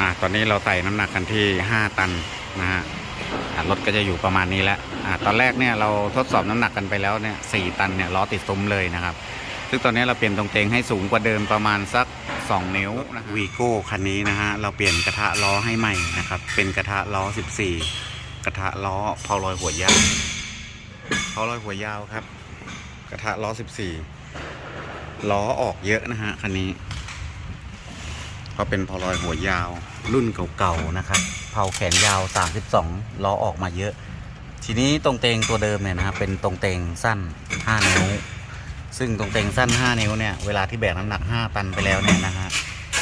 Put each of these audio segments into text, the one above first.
อ่าตอนนี้เราใส่น้ำหนักกันที่ 5 ตันนะฮะรถก็จะอยู่ประมาณนี้แล้วอ่าตอนแรกเนี่ยเราทดสอบน้ำหนักกันไปแล้วเนี่ยสตันเนี่ยล้อติดซุ้มเลยนะครับ ซึ่งตอนนี้เราเปลี่ยนตรงเตงให้สูงกว่าเดิมประมาณสัก 2 นิ้วนะวีโก้คันนี้นะฮะเราเปลี่ยนกระทะล้อให้ใหม่นะครับเป็นกระทะล้อ 14 กระทะล้อเพาลอยหัวยาวเพาลอยหัวยาวครับ กระทะล้อ 14 ล้อออกเยอะนะฮะคันนี้ ก็เป็นพอลอยหัวยาวรุ่นเก่าๆนะครับเผาแขนยาว 32ล้อออกมาเยอะ ทีนี้ตรงเตงตัวเดิมเนี่ยนะครับเป็นตรงเตงสั้น 5 นิ้ว ซึ่งตรงเตงสั้น 5 นิ้วเนี่ยเวลาที่แบกน้ำหนัก 5 ตันไปแล้วเนี่ยนะฮะ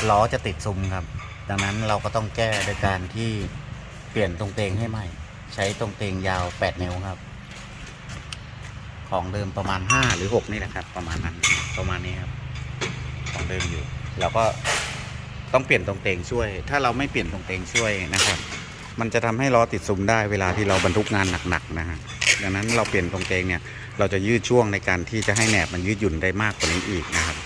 ล้อจะติดซุมครับ ดังนั้นเราก็ต้องแก้โดยการที่เปลี่ยนตรงเตงให้ใหม่ ใช้ตรงเตงยาว 8 นิ้วครับ ของเดิมประมาณ 5 หรือ 6 นี่แหละครับ ประมาณนั้นประมาณนี้ครับของเดิมอยู่ แล้วก็ ต้องเปลี่ยนตรงเตงช่วย ถ้าเราไม่เปลี่ยนตรงเตงช่วยนะครับ มันจะทำให้ล้อติดซุ้มได้เวลาที่เราบรรทุกงานหนักๆนะฮะดังนั้นเราเปลี่ยนตรงเตงเนี่ยเราจะยืดช่วงในการที่จะให้แหนบมันยืดหยุ่นได้มากกว่านี้อีกนะครับ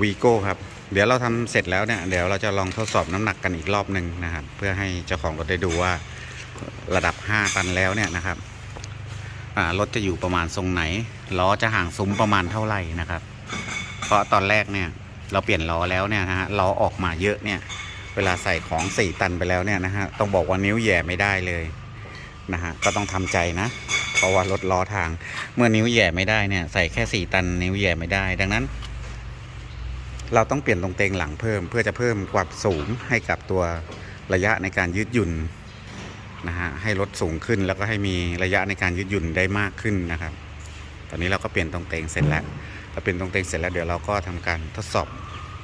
วีโก้ครับเดี๋ยวเราทำเสร็จแล้วเนี่ยเดี๋ยวเราจะลองทดสอบน้ำหนักกันอีกรอบหนึ่งนะครับ เพื่อให้เจ้าของรถได้ดูว่าระดับ 5 ตันแล้วเนี่ยนะครับรถจะอยู่ประมาณทรงไหนล้อจะห่างซุ้มประมาณเท่าไหร่นะครับ เพราะตอนแรกเนี่ย เราเปลี่ยนล้อแล้วเนี่ยนะฮะล้อออกมาเยอะเนี่ย เวลาใส่ของ4ตันไปแล้วเนี่ยนะฮะต้องบอกว่านิ้วแย่ไม่ได้เลยนะฮะก็ต้องทำใจนะ เพราะว่ารถล้อทาง เมื่อนิ้วแย่ไม่ได้เนี่ยใส่แค่4ตันนิ้วแย่ไม่ได้ ดังนั้น เราต้องเปลี่ยนตรงเตงหลังเพิ่ม เพื่อจะเพิ่มความสูงให้กับตัวระยะในการยืดหยุ่นนะฮะให้รถสูงขึ้นแล้วก็ให้มีระยะในการยืดหยุ่นได้มากขึ้นนะครับ ตอนนี้เราก็เปลี่ยนตรงเตงเสร็จแล้ว พอเปลี่ยนตรงเต็งเสร็จแล้วเดี๋ยวเราก็ทำการทดสอบ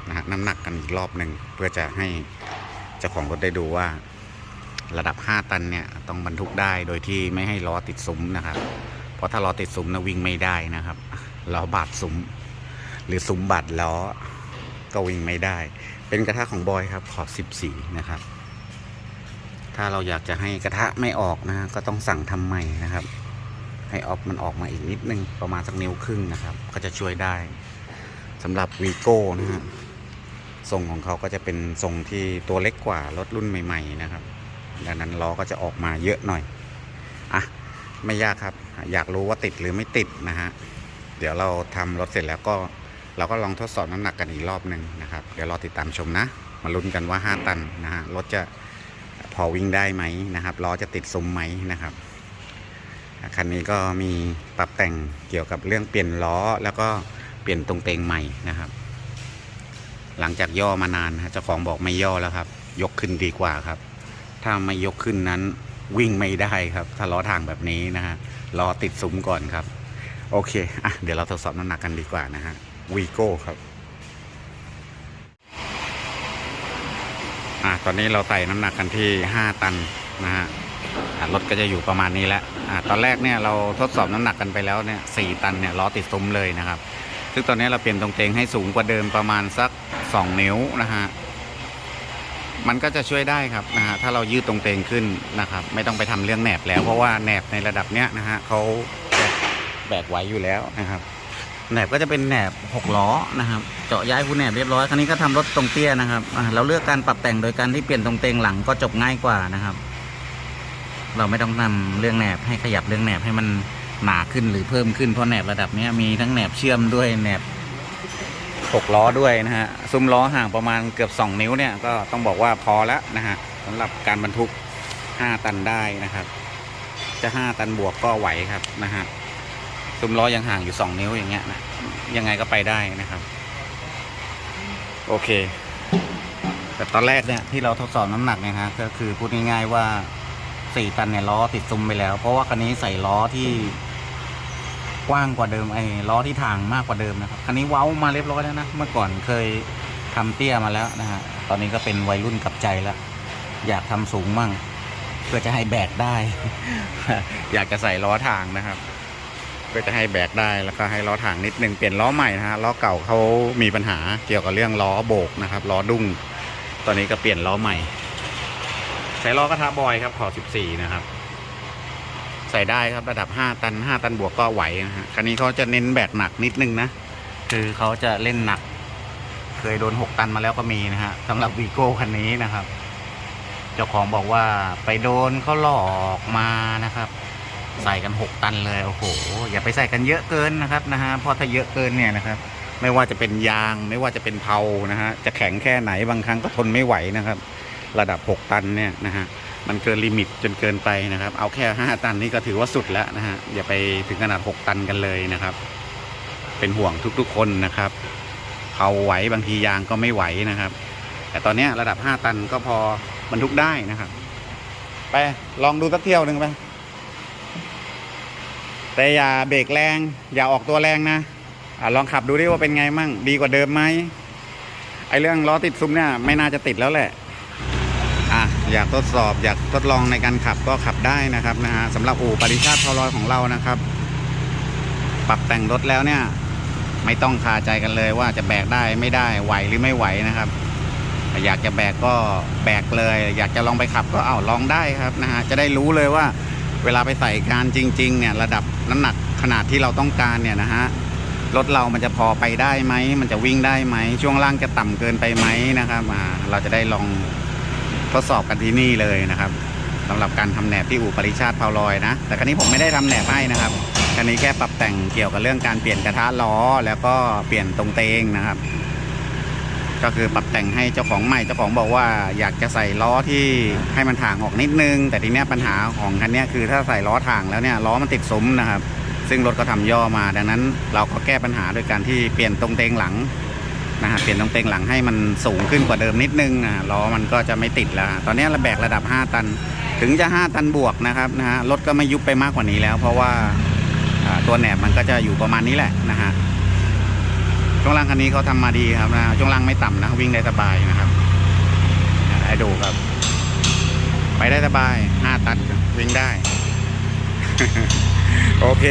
นะฮะน้ำหนักกันอีกรอบหนึ่งเพื่อจะให้เจ้าของรถได้ดูว่า ระดับ 5 ตันเนี่ยต้องบรรทุกได้โดยที่ไม่ให้ล้อติดซุ้มนะครับ เพราะถ้าล้อติดซุ้มนะวิ่งไม่ได้นะครับล้อบาดซุ้ม หรือซุ้มบาดล้อก็วิ่งไม่ได้ เป็นกระทะของบอยครับขอบ14นะครับ ถ้าเราอยากจะให้กระทะไม่ออกนะฮะก็ต้องสั่งทำใหม่นะครับ ให้ออฟมันออกมาอีกนิดนึงประมาณสักนิ้วครึ่งนะครับ ก็จะช่วยได้สำหรับวีโก้นะฮะทรงของเขาก็จะเป็นทรงที่ตัวเล็กกว่ารถรุ่นใหม่ ๆ นะครับ ดังนั้นล้อก็จะออกมาเยอะหน่อยอะไม่ยากครับ อยากรู้ว่าติดหรือไม่ติดนะฮะเดี๋ยวเราทำรถเสร็จแล้วก็เราก็ลองทดสอบน้ำหนักกันอีกรอบหนึ่งนะครับ เดี๋ยวรอติดตามชมนะ มาลุ้นกันว่า 5 ตันนะฮะรถจะพอวิ่งได้ไหมนะครับล้อจะติดซุ้มไหมนะครับ คันนี้ก็มีปรับแต่งเกี่ยวกับเรื่องเปลี่ยนล้อแล้วก็เปลี่ยนตรงเตงใหม่นะครับ หลังจากย่อมานานเจ้าของบอกไม่ย่อแล้วครับ ยกขึ้นดีกว่าครับ ถ้าไม่ยกขึ้นนั้นวิ่งไม่ได้ครับ ถ้าล้อทางแบบนี้นะฮะล้อติดซุ้มก่อนครับ โอเคอะเดี๋ยวเราทดสอบน้ำหนักกันดีกว่านะฮะวีโก้ครับอะตอนนี้เราใส่น้ำหนักกันที่ 5 ตันนะฮะ รถก็จะอยู่ประมาณนี้แล้วอตอนแรกเนี่ยเราทดสอบน้ำหนักกันไปแล้วเนี่ยสตันเนี่ยล้อติดซุ้มเลยนะครับ ซึ่งตอนนี้เราเปลี่ยนตรงเตงให้สูงกว่าเดิมประมาณสัก 2 นิ้วนะฮะมันก็จะช่วยได้ครับนะฮะถ้าเรายืดตรงเตงขึ้นนะครับ ไม่ต้องไปทำเรื่องแหนบแล้ว เพราะว่าแหนบในระดับเนี้ยนะฮะเขาแบกแบกไว้อยู่แล้วนะครับแหนบก็จะเป็นแหนบหกล้อนะครับ เจาะย้ายผู้แหนบเรียบร้อย คราวนี้ก็ทำรถตรงเตี้ยนะครับเราเลือกการปรับแต่งโดยการที่เปลี่ยนตรงเตงหลังก็จบง่ายกว่านะครับ เราไม่ต้องนำเรื่องแหนบให้ขยับเรื่องแหนบให้มันหนาขึ้นหรือเพิ่มขึ้นเพราะแหนบระดับนี้มีทั้งแหนบเชื่อมด้วยแหนบหกล้อด้วยนะฮะซุ้มล้อห่างประมาณเกือบ 2 นิ้วเนี่ยก็ต้องบอกว่าพอแล้วนะฮะสำหรับการบรรทุก 5 ตันได้นะครับ จะ 5 ตันบวกก็ไหวครับนะฮะซุ้มล้อยังห่างอยู่ 2 นิ้วอย่างเงี้ยนะยังไงก็ไปได้นะครับ โอเค แต่ตอนแรกเนี่ยที่เราทดสอบน้ำหนักเนี่ยฮะก็คือพูดง่ายๆว่า 4ตันเนี่ยล้อติดซุ้มไปแล้ว เพราะว่าคันนี้ใส่ล้อที่กว้างกว่าเดิมไอ้ล้อที่ทางมากกว่าเดิมนะครับคันนี้เว้ามาเรียบร้อยแล้วนะเมื่อก่อนเคยทำเตี้ยมาแล้วนะฮะตอนนี้ก็เป็นวัยรุ่นกับใจแล้วอยากทำสูงมั่ง เพื่อจะให้แบกได้ อยากจะใส่ล้อทางนะครับเพื่อจะให้แบกได้แล้วก็ให้ล้อทางนิดนึงเปลี่ยนล้อใหม่นะฮะล้อเก่าเขามีปัญหาเกี่ยวกับเรื่องล้อโบกนะครับล้อดุ้งตอนนี้ก็เปลี่ยนล้อใหม่ ใช้ล้อกระทะบอยครับขอ14 นะครับ ใส่ได้ครับระดับ 5 ตัน 5 ตันบวกก็ไหวนะฮะคันนี้เขาจะเน้นแบกหนักนิดนึงนะ คือเขาจะเล่นหนัก เคยโดน 6 ตันมาแล้วก็มีนะฮะสำหรับวีโก้คันนี้นะครับ เจ้าของบอกว่าไปโดนเขาหลอกมานะครับ ใส่กัน 6 ตันเลยโอ้โหอย่าไปใส่กันเยอะเกินนะครับนะฮะเพราะถ้าเยอะเกินเนี่ยนะครับ ไม่ว่าจะเป็นยางไม่ว่าจะเป็นเพลานะฮะจะแข็งแค่ไหนบางครั้งก็ทนไม่ไหวนะครับ ระดับ 6 ตันเนี่ยนะฮะมันเกินลิมิตจนเกินไปนะครับ เอาแค่ 5 ตันนี่ก็ถือว่าสุดแล้วนะฮะอย่าไปถึงขนาด 6 ตันกันเลยนะครับ เป็นห่วงทุกๆคนนะครับเพลาไหวบางทียางก็ไม่ไหวนะครับ แต่ตอนนี้ระดับ 5 ตันก็พอบรรทุกได้นะครับ ไปลองดูสักเที่ยวหนึ่งไปแต่อย่าเบรกแรง อย่าออกตัวแรงนะอะลองขับดูดิว่าเป็นไงมั่ง ดีกว่าเดิมไหมไอเรื่องล้อติดซุ้มเนี่ยไม่น่าจะติดแล้วแหละ อยากทดสอบอยากทดลองในการขับก็ขับได้นะครับนะฮะสำหรับอู่ปริชาติพอลอยของเรานะครับ ปรับแต่งรถแล้วเนี่ย ไม่ต้องคาใจกันเลยว่าจะแบกได้ไม่ได้ไหวหรือไม่ไหวนะครับ อยากจะแบกก็แบกเลย อยากจะลองไปขับก็เอาลองได้ครับนะฮะจะได้รู้เลยว่าเวลาไปใส่การจริง ๆ เนี่ย ระดับน้ำหนักขนาดที่เราต้องการเนี่ยนะฮะรถเรามันจะพอไปได้ไหม มันจะวิ่งได้ไหม ช่วงล่างจะต่ำเกินไปไหมนะครับอ่าเราจะได้ลอง ทดสอบกันที่นี่เลยนะครับสำหรับการทำแหนบที่อู่ปริชาติพาวลอยนะ แต่ครั้นี้ผมไม่ได้ทำแหนบให้นะครับครั้นี้แค่ปรับแต่งเกี่ยวกับเรื่องการเปลี่ยนกระทะล้อ แล้วก็เปลี่ยนตรงเตงนะครับ ก็คือปรับแต่งให้เจ้าของใหม่เจ้าของบอกว่าอยากจะใส่ล้อที่ให้มันถ่างออกนิดนึง แต่ทีเนี้ยปัญหาของคันนี้คือถ้าใส่ล้อถ่างแล้วเนี่ยล้อมันติดซุ้มนะครับ ซึ่งรถก็ทำย่อมา ดังนั้น เราก็แก้ปัญหาโดยการที่เปลี่ยนตรงเตงหลัง นะฮะเปลี่ยนตรงเตงหลังให้มันสูงขึ้นกว่าเดิมนิดนึงอะล้อมันก็จะไม่ติดแล้วตอนนี้เราแบกระดับ 5 ตัน ถึงจะ 5 ตันบวกนะครับนะฮะรถก็ไม่ยุบไปมากกว่านี้แล้ว เพราะว่าตัวแหนบมันก็จะอยู่ประมาณนี้แหละนะฮะช่วงล่างคันนี้เขาทำมาดีครับนะช่วงล่างไม่ต่ำนะวิ่งได้สบายนะครับให้ดูครับ ไปได้สบายห้าตันวิ่งได้ โอเค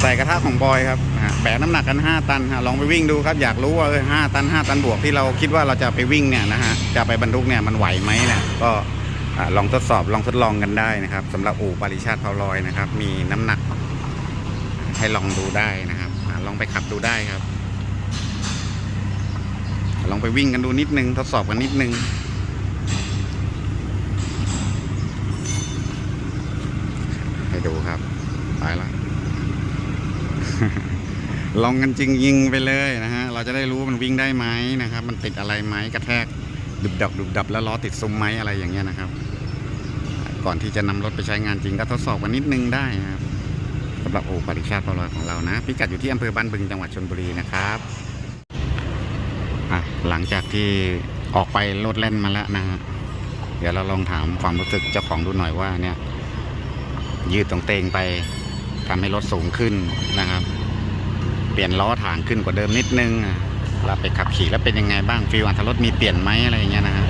ใส่กระทะของบอยครับแบกน้ำหนักกัน 5 ตันฮะลองไปวิ่งดูครับอยากรู้ว่าเออห้าตัน 5 ตันบวกที่เราคิดว่าเราจะไปวิ่งเนี่ยนะฮะจะไปบรรทุกเนี่ยมันไหวไหมเนี่ยก็ลองทดสอบลองทดลองกันได้นะครับสำหรับอู่ปริชาติเผาลอยนะครับ มีน้ำหนัก ให้ลองดูได้นะครับลองไปขับดูได้ครับ ลองไปวิ่งกันดูนิดนึง ทดสอบกันนิดนึงให้ดูครับไปละ ลองกันจริงยิงไปเลยนะฮะ เราจะได้รู้มันวิ่งได้ไหมนะครับ มันติดอะไรไหมกระแทกดุบดับดุบดับแล้วล้อติดซุ้มไหมอะไรอย่างเงี้ยนะครับ ก่อนที่จะนำรถไปใช้งานจริงก็ทดสอบกันนิดนึงได้นะครับสำหรับโอปริชาติพลอยของเรานะ พิกัดอยู่ที่อำเภอบ้านบึงจังหวัดชนบุรีนะครับหลังจากที่ออกไปโลดเล่นมาแล้วนะฮะเดี๋ยวเราลองถามความรู้สึกเจ้าของดูหน่อยว่าเนี่ย ยืดตรงเตงไป ทำให้รถสูงขึ้นนะครับ เปลี่ยนล้อถางขึ้นกว่าเดิมนิดนึงเราไปขับขี่แล้วเป็นยังไงบ้างฟีลอัตรถมีเปลี่ยนไหมอะไรอย่างเงี้ยนะฮะ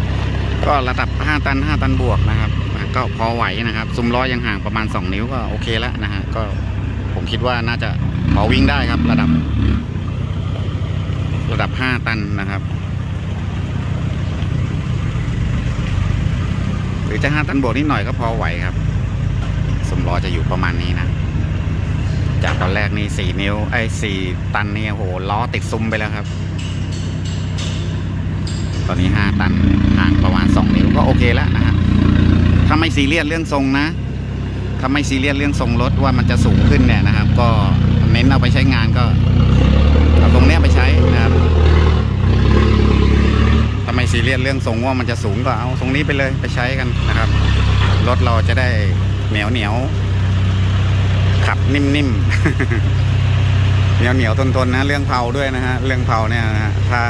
ก็ระดับ 5 ตัน 5 ตันบวกนะครับ ก็พอไหวนะครับ ซุ้มล้อยังห่างประมาณ 2 นิ้วก็โอเคแล้วนะฮะก็ผมคิดว่าน่าจะพอวิ่งได้ครับ ระดับ ระดับ 5 ตันนะครับ หรือจะ 5 ตันบวกนิดหน่อยก็พอไหวครับสมล้อจะอยู่ประมาณนี้นะ จากตอนแรกนี่4นิ้วไอ้4ตันนี่โอ้โหล้อติดซุ้มไปแล้วครับ ตอนนี้5ตันห่างประมาณ2นิ้วก็โอเคแล้วนะฮะถ้าไม่ซีเรียสเรื่องทรงนะถ้าไม่ซีเรียสเรื่องทรงรถว่ามันจะสูงขึ้นเนี่ยนะครับ ก็เน้นเอาไปใช้งานก็เอาตรงเนี้ยไปใช้นะครับถ้าไม่ซีเรียสเรื่องทรงว่ามันจะสูงก็เอาตรงนี้ไปเลยไปใช้กันนะครับรถเราจะได้เหนียวเหนียว ขับนิ่มๆ เหนียวเหนียวๆทนๆนะเรื่องเผาด้วยนะฮะเรื่องเผาเนี่ยนะฮะถ้า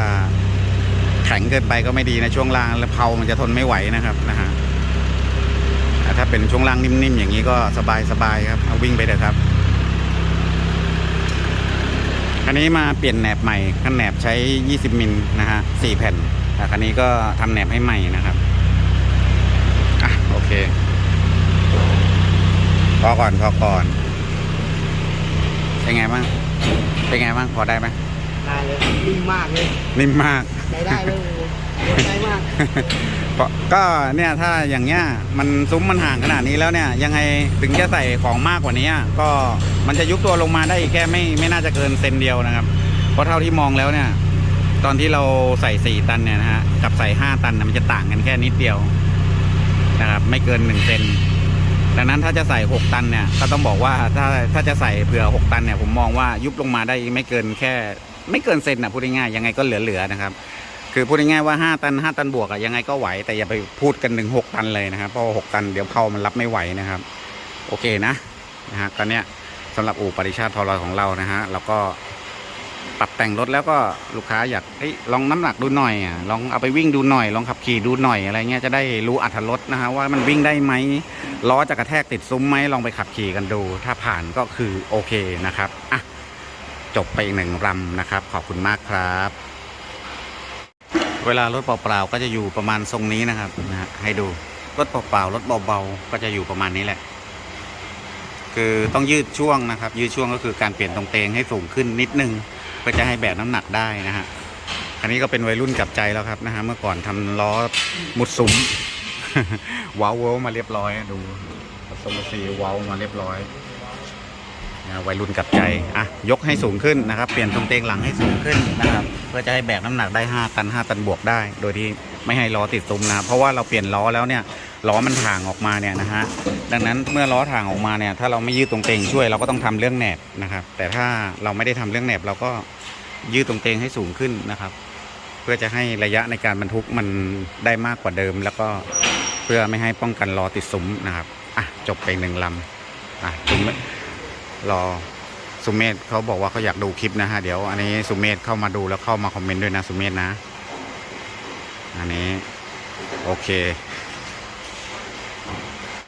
แข็งเกินไปก็ไม่ดีนะช่วงล่างแล้วเผามันจะทนไม่ไหวนะครับนะฮะแต่ถ้าเป็นช่วงล่างนิ่มๆอย่างนี้ก็สบายๆครับเอาวิ่งไปเถอะครับคันนี้มาเปลี่ยนแหนบใหม่คันแหนบใช้ 20 มิลนะฮะ4แผ่นแต่คันนี้ก็ทำแหนบให้ใหม่นะครับอะโอเคพอก่อนพอก่อน เป็นไงบ้าง เป็นไงบ้างพอได้ไหมได้เลยนิ่มมากเลยนิ่มมากใช้ได้เลยใช้มากเพราะก็เนี่ยถ้าอย่างเงี้ยมันซุ้มมันห่างขนาดนี้แล้วเนี่ยยังไงถึงจะใส่ของมากกว่านี้ก็มันจะยุบตัวลงมาได้อีกแค่ไม่ไม่น่าจะเกินเซนเดียวนะครับ เพราะเท่าที่มองแล้วเนี่ย ตอนที่เราใส่สี่ตันเนี่ยนะฮะกับใส่ห้าตันน่ะมันจะต่างกันแค่นิดเดียวนะครับ ไม่เกินหนึ่งเซน ดังนั้นถ้าจะใส่หกตันเนี่ยก็ต้องบอกว่าถ้าถ้าจะใส่เผื่อหกตันเนี่ยผมมองว่ายุบลงมาได้ไม่เกินแค่ ไม่เกินเซนนะพูดง่ายๆยังไงก็เหลือๆนะครับ คือพูดง่ายๆว่าห้าตันห้าตันบวกอะยังไงก็ไหว แต่อย่าไปพูดกันถึงหกตันเลยนะครับเพราะว่าหกตันเดี๋ยวเขามันรับไม่ไหวนะครับ โอเคนะนะฮะตอนเนี้ยสำหรับอู่ปริชาติทอรอยของเรานะฮะเราก็ ปรับแต่งรถแล้วก็ลูกค้าอยากเอ้ยลองน้ำหนักดูหน่อยอะลองเอาไปวิ่งดูหน่อย ลองขับขี่ดูหน่อยอะไรเงี้ยจะได้รู้อัตรถนะฮะว่ามันวิ่งได้ไหมล้อจะกระแทกติดซุ้มไหมลองไปขับขี่กันดู ถ้าผ่านก็คือโอเคนะครับอะจบไปหนึ่งรำนะครับ ขอบคุณมากครับ เวลารถเปล่าๆก็จะอยู่ประมาณทรงนี้นะครับนะฮะให้ดูรถเปล่าๆรถเบาๆก็จะอยู่ประมาณนี้แหละคือต้องยืดช่วงนะครับ ยืดช่วงก็คือการเปลี่ยนตรงเตงให้สูงขึ้นนิดนึง เพื่อจะให้แบกน้ำหนักได้นะฮะอันนี้ก็เป็นวัยรุ่นกับใจแล้วครับนะฮะเมื่อก่อนทำล้อมุดซุ้มว้าวเวลมาเรียบร้อยดูสมซีว้าวมาเรียบร้อยนะวัยรุ่นกับใจอะยกให้สูงขึ้นนะครับ เปลี่ยนตรงเตงหลังให้สูงขึ้นนะครับ เพื่อจะให้แบกน้ำหนักได้ 5 ตัน 5 ตันบวกได้ โดยที่ไม่ให้ล้อติดซุ้มนะเพราะว่าเราเปลี่ยนล้อแล้วเนี่ยล้อมันถ่างออกมาเนี่ยนะฮะดังนั้นเมื่อล้อถ่างออกมาเนี่ยถ้าเราไม่ยืดตรงเตงช่วยเราก็ต้องทำเรื่องแหนบนะครับ แต่ถ้าเราไม่ได้ทำเรื่องแหนบเราก็ยืดตรงเตงให้สูงขึ้นนะครับ เพื่อจะให้ระยะในการบรรทุกมันได้มากกว่าเดิม แล้วก็เพื่อไม่ให้ป้องกันล้อติดซุ้มนะครับอะจบไปหนึ่งลำอะสุเมรอ สุเมธเขาบอกว่าเขาอยากดูคลิปนะฮะเดี๋ยวอันนี้สุเมธเข้ามาดูแล้วเข้ามาคอมเมนต์ด้วยนะสุเมธนะ อันนี้ โอเค